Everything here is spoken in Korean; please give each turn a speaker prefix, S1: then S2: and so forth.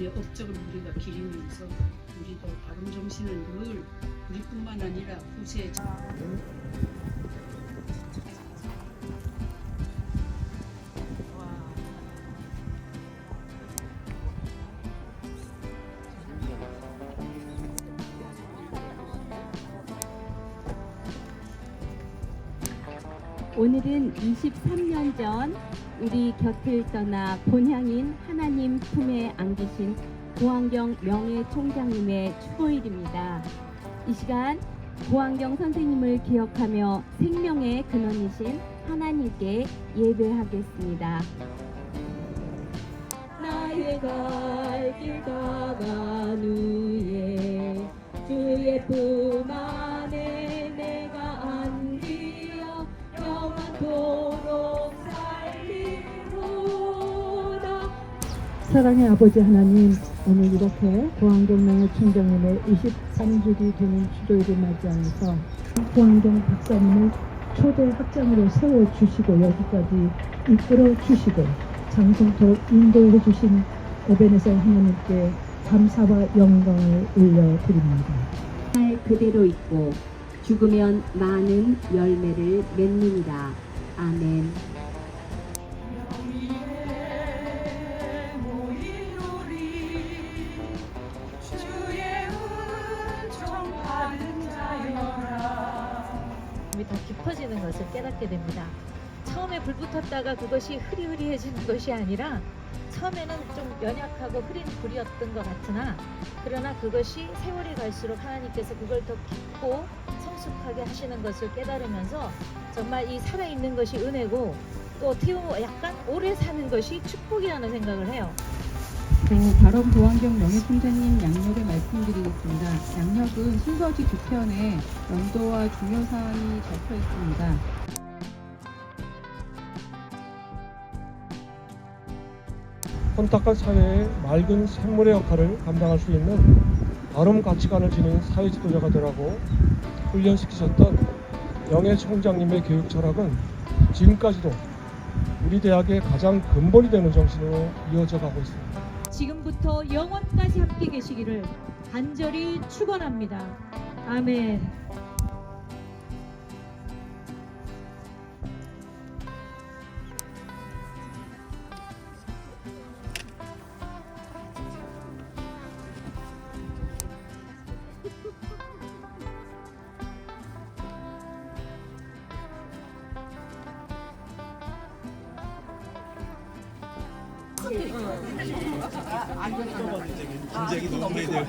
S1: 때문에 업적을 우리가 기리면서 우리도 바른 정신을 늘 우리뿐만 아니라 후세
S2: 오늘은 23년 전 우리 곁을 떠나 본향인 하나님 품에 안기신 고환경 명예총장님의 추모일입니다. 이 시간 고환경 선생님을 기억하며 생명의 근원이신 하나님께 예배하겠습니다. 나의 갈길 가
S3: 사랑의 아버지 하나님, 오늘 이렇게 고환경명의 총장님의 23주기 되는 주도일을 맞이하면서 고환경 박사님을 초대 학장으로 세워주시고 여기까지 이끌어 주시고 장성토록 인도해 주신 오베네살 하나님께 감사와 영광을 올려드립니다.
S2: 날 그대로 있고 죽으면 많은 열매를 맺느니라. 아멘.
S4: 더 깊어지는 것을 깨닫게 됩니다. 처음에 불 붙었다가 그것이 흐리흐리해지는 것이 아니라 처음에는 좀 연약하고 흐린 불이었던 것 같으나 그러나 그것이 세월이 갈수록 하나님께서 그걸 더 깊고 성숙하게 하시는 것을 깨달으면서 정말 이 살아있는 것이 은혜고 또 어떻게 보면 약간 오래 사는 것이 축복이라는 생각을 해요.
S5: 그 발언 보안경 명예총장님 양력을 말씀드리겠습니다. 양력은 순서지 두 편에 연도와 중요 사항이 적혀 있습니다.
S6: 혼탁한 사회의 맑은 샘물의 역할을 감당할 수 있는 바른 가치관을 지닌 사회 지도자가 되라고 훈련시키셨던 영예 총장님의 교육 철학은 지금까지도 우리 대학의 가장 근본이 되는 정신으로 이어져 가고 있습니다.
S4: 지금부터 영원까지 함께 계시기를 간절히 축원합니다. 아멘.
S7: 안 되는 거 이제 긴장이 너무 되네요.